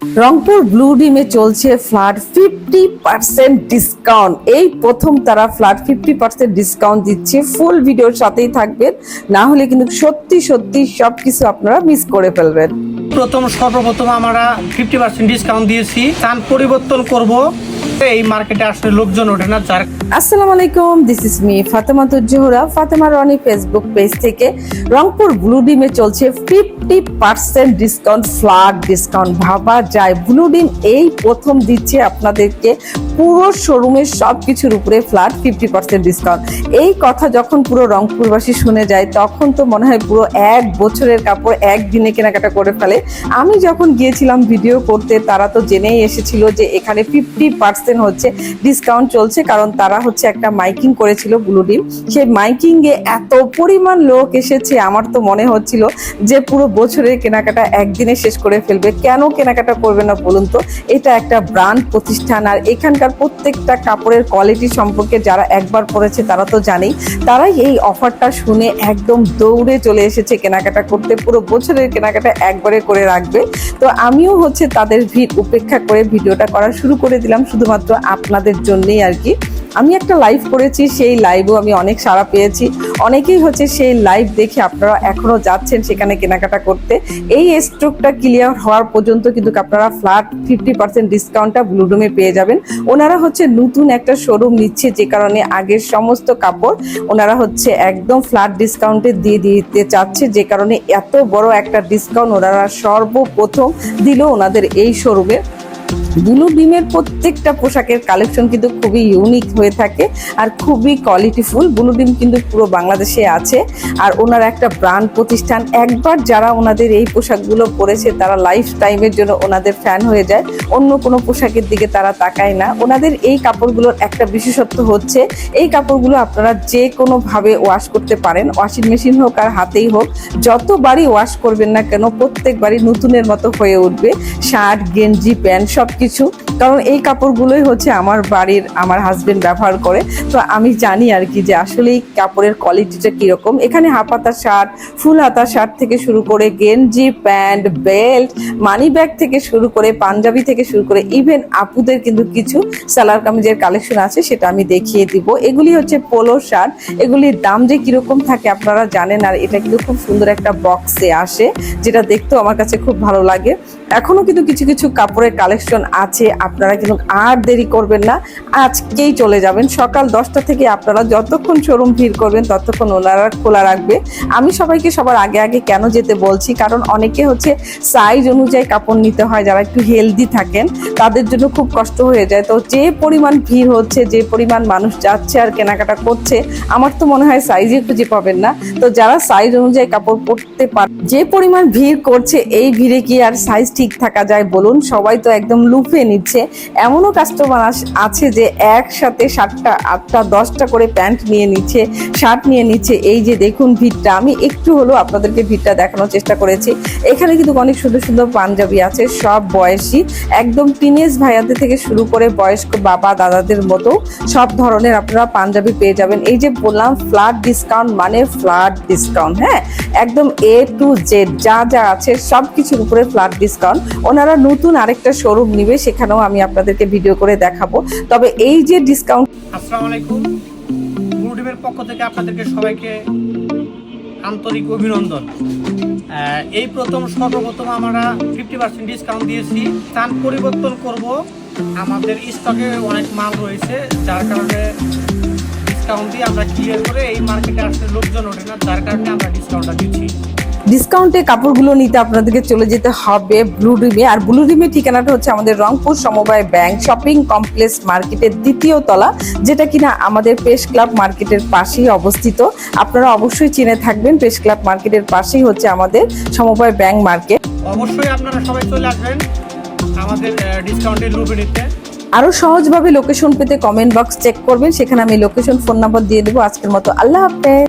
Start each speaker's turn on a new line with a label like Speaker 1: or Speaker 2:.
Speaker 1: Rangpur blue ডিমে চলছে flat fifty percent discount এই প্রথম তারা ফ্ল্যাট ফিফটি পার্সেন্ট ডিসকাউন্ট দিচ্ছে। ফুল ভিডিওর সাথেই থাকবেন। না হলে কিন্তু সত্যি সত্যি সব কিছু আপনারা মিস করে ফেলবেন।
Speaker 2: প্রথম, সর্বপ্রথম আমরা ফিফটি পার্সেন্ট ডিসকাউন্ট দিয়েছি। তার পরিবর্তন করব। এই মার্কেটে আসলে লোকজন ওঠে না, যার
Speaker 1: আসসালামু আলাইকুম this is me Fatema Johra Fatema Roni Facebook page থেকে রংপুর ব্লু ডিমে চলছে fifty percent discount flat discount ভাবা যায় ব্লু ডিম এই প্রথম দিচ্ছে আপনাদেরকে পুরো শোরুমের সব কিছুর উপরে ফ্ল্যাট ফিফটি পার্সেন্ট ডিসকাউন্ট এই কথা যখন পুরো রংপুরবাসী শুনে যায়, তখন তো মনে হয় পুরো এক বছরের কাপড় একদিনে কেনাকাটা করে ফেলে। আমি যখন গিয়েছিলাম ভিডিও করতে, তারা তো জেনেই এসেছিল যে এখানে ফিফটি পার্সেন্ট হচ্ছে ডিসকাউন্ট চলছে, কারণ তারা হচ্ছে একটা মাইকিং করেছিল ব্লু ডিম সেই মাইকিং এ এত পরিমাণ লোক এসেছে, আমার তো মনে হচ্ছিল যে পুরো বছরের কেনাকাটা একদিনে শেষ করে ফেলবে। কেন কেনাকাটা করবে না বলুন তো? এটা একটা ব্র্যান্ড প্রতিষ্ঠান, আর এখানকার প্রত্যেকটা কাপড়ের কোয়ালিটি সম্পর্কে যারা একবার পড়েছে তারা তো জানেই। তারাই এই অফারটা শুনে একদম দৌড়ে চলে এসেছে কেনাকাটা করতে, পুরো বছরের কেনাকাটা একবারে করে রাখবে। তো আমিও হচ্ছে তাদের ভিড় উপেক্ষা করে ভিডিওটা করা শুরু করে দিলাম, শুধুমাত্র আপনাদের জন্যই আর কি। আমি একটা লাইভ করেছি, সেই লাইভও আমি অনেক সাড়া পেয়েছি। অনেকেই হচ্ছে সেই লাইভ দেখে আপনারা এখনও যাচ্ছেন সেখানে কেনাকাটা করতে। এই স্ট্রোকটা ক্লিয়ার হওয়ার পর্যন্ত কিন্তু আপনারা ফ্ল্যাট ফিফটি পার্সেন্ট ডিসকাউন্টটা ব্লুডুমে পেয়ে যাবেন। ওনারা হচ্ছে নতুন একটা শোরুম নিচ্ছে যে কারণে আগের সমস্ত কাপড় ওনারা হচ্ছে একদম ফ্ল্যাট ডিসকাউন্টে দিয়ে দিতে চাচ্ছে, যে কারণে এত বড় একটা ডিসকাউন্ট ওনারা সর্বপ্রথম দিল ওনাদের এই শোরুমে ব্লু ডিমের প্রত্যেকটা পোশাকের কালেকশন কিন্তু খুবই ইউনিক হয়ে থাকে আর খুবই কোয়ালিটিফুল ব্লু ডিম কিন্তু পুরো বাংলাদেশে আছে। আর ওনার একটা ব্র্যান্ড প্রতিষ্ঠান। একবার যারা ওনাদের এই পোশাকগুলো পরেছে, তারা লাইফ টাইমের জন্য ওনাদের ফ্যান হয়ে যায়। অন্য কোনো পোশাকের দিকে তারা তাকায় না। ওনাদের এই কাপড়গুলোর একটা বিশেষত্ব হচ্ছে, এই কাপড়গুলো আপনারা যে কোনোভাবে ওয়াশ করতে পারেন ওয়াশিং মেশিন হোক আর হাতেই হোক, যতবারই ওয়াশ করবেন না কেন, প্রত্যেকবারই নতুনের মতো হয়ে উঠবে। শার্ট, গেঞ্জি, প্যান্ট সব কিছু কারণ এই কাপড়গুলোই হচ্ছে আমার বাড়ির, আমার হাজবেন্ড ব্যবহার করে। তো আমি জানি আর কি যে আসলে কাপড়ের কোয়ালিটিটা কীরকম। এখানে হাফ হাতা শার্ট ফুল হাতা শার্ট থেকে শুরু করে গেঞ্জি, প্যান্ট বেল্ট মানি ব্যাগ থেকে শুরু করে পাঞ্জাবি থেকে শুরু করে ইভেন আপুদের কিন্তু কিছু সালার কামিজের কালেকশন আছে, সেটা আমি দেখিয়ে দিব। এগুলি হচ্ছে পোলো শার্ট এগুলির দাম যে কীরকম থাকে আপনারা জানেন আর এটা কিন্তু খুব সুন্দর একটা বক্সে আসে, যেটা দেখতেও আমার কাছে খুব ভালো লাগে। এখনও কিন্তু কিছু কিছু কাপড়ের কালেকশন আছে, আপনারা কিন্তু আর দেরি করবেন না। আজকেই চলে যাবেন। সকাল দশটা থেকে আপনারা যতক্ষণ শোরুম ভিড় করবেন, ততক্ষণ ওনারা খোলা রাখবে। আমি সবাইকে সবার আগে আগে কেন যেতে বলছি? কারণ অনেকে হচ্ছে সাইজ অনুযায়ী কাপড় নিতে হয়, যারা একটু হেলদি থাকেন, তাদের জন্য খুব কষ্ট হয়ে যায়। তো যে পরিমাণ ভিড় হচ্ছে, যে পরিমাণ মানুষ যাচ্ছে আর কেনাকাটা করছে, আমার তো মনে হয় সাইজই খুঁজে পাবেন না। তো যারা সাইজ অনুযায়ী কাপড় পরতে পারে যে পরিমাণ ভিড় করছে, এই ভিড়ে কি আর সাইজ ঠিক থাকা যায় বলুন? সবাই তো একদম লুফে নিচ্ছে। এমনও কাস্টমার আছে যে একসাথে সাতটা, আটটা, দশটা করে প্যান্ট নিয়ে নিচ্ছে, শার্ট নিয়ে নিচ্ছে। এই যে দেখুন ভিড়টা, আমি একটু হলেও আপনাদেরকে ভিড়টা দেখানোর চেষ্টা করেছি। এখানে কিন্তু অনেক সুন্দর সুন্দর পাঞ্জাবি আছে, সব বয়সী। একদম টিনেজ ভাইয়াদের থেকে শুরু করে বয়স্ক বাবা, দাদাদের মতো সব ধরনের আপনারা পাঞ্জাবি পেয়ে যাবেন। এই যে বললাম ফ্ল্যাট ডিসকাউন্ট মানে ফ্ল্যাট ডিসকাউন্ট হ্যাঁ? একদম এ টু জেড যা যা আছে সব কিছুর উপরে ফ্ল্যাট ডিসকাউন্ট ওনারা নতুন আরেকটা শোরুম নিবে। সেখানেও আমি আপনাদেরকে ভিডিও করে দেখাবো। তবে এই যে ডিসকাউন্ট
Speaker 2: আসসালামু পক্ষ থেকে আপনাদেরকে সবাইকে আন্তরিক অভিনন্দন। এই প্রথম সর্বপ্রথম আমরা ফিফটি পার্সেন্ট ডিসকাউন্ট দিয়েছি। স্থান পরিবর্তন করব। আমাদের স্টকে অনেক মাল রয়েছে, যার কারণে ডিসকাউন্ট দিয়ে আমরা ক্লিয়ার করে এই মার্কেটে আসলে লোকজন ওঠে না, যার কারণে আমরা ডিসকাউন্টটা দিচ্ছি।
Speaker 1: ডিসকাউন্টে কাপড়গুলো নিতে আপনাদেরকে চলে যেতে হবে ব্লু ডিমে আর ব্লু ডিমের ঠিকানাটা হচ্ছে আমাদের রংপুর সমবায় ব্যাংক শপিং কমপ্লেক্স মার্কেটের দ্বিতীয় তলা যেটা কিনা আমাদের প্রেস ক্লাব মার্কেটের পাশেই অবস্থিত। আপনারা অবশ্যই চিনে থাকবেন প্রেস ক্লাব মার্কেটের পাশেই হচ্ছে আমাদের সমবায় ব্যাংক মার্কেট।
Speaker 2: অবশ্যই আপনারা সবাই চলে আসবেন আমাদের ডিসকাউন্টের লুবে নিতে
Speaker 1: আরও সহজভাবে লোকেশন পেতে কমেন্ট বক্স চেক করবেন। সেখানে আমি লোকেশন ফোন নাম্বার দিয়ে দেবো। আজকের মতো আল্লাহ হাফেজ।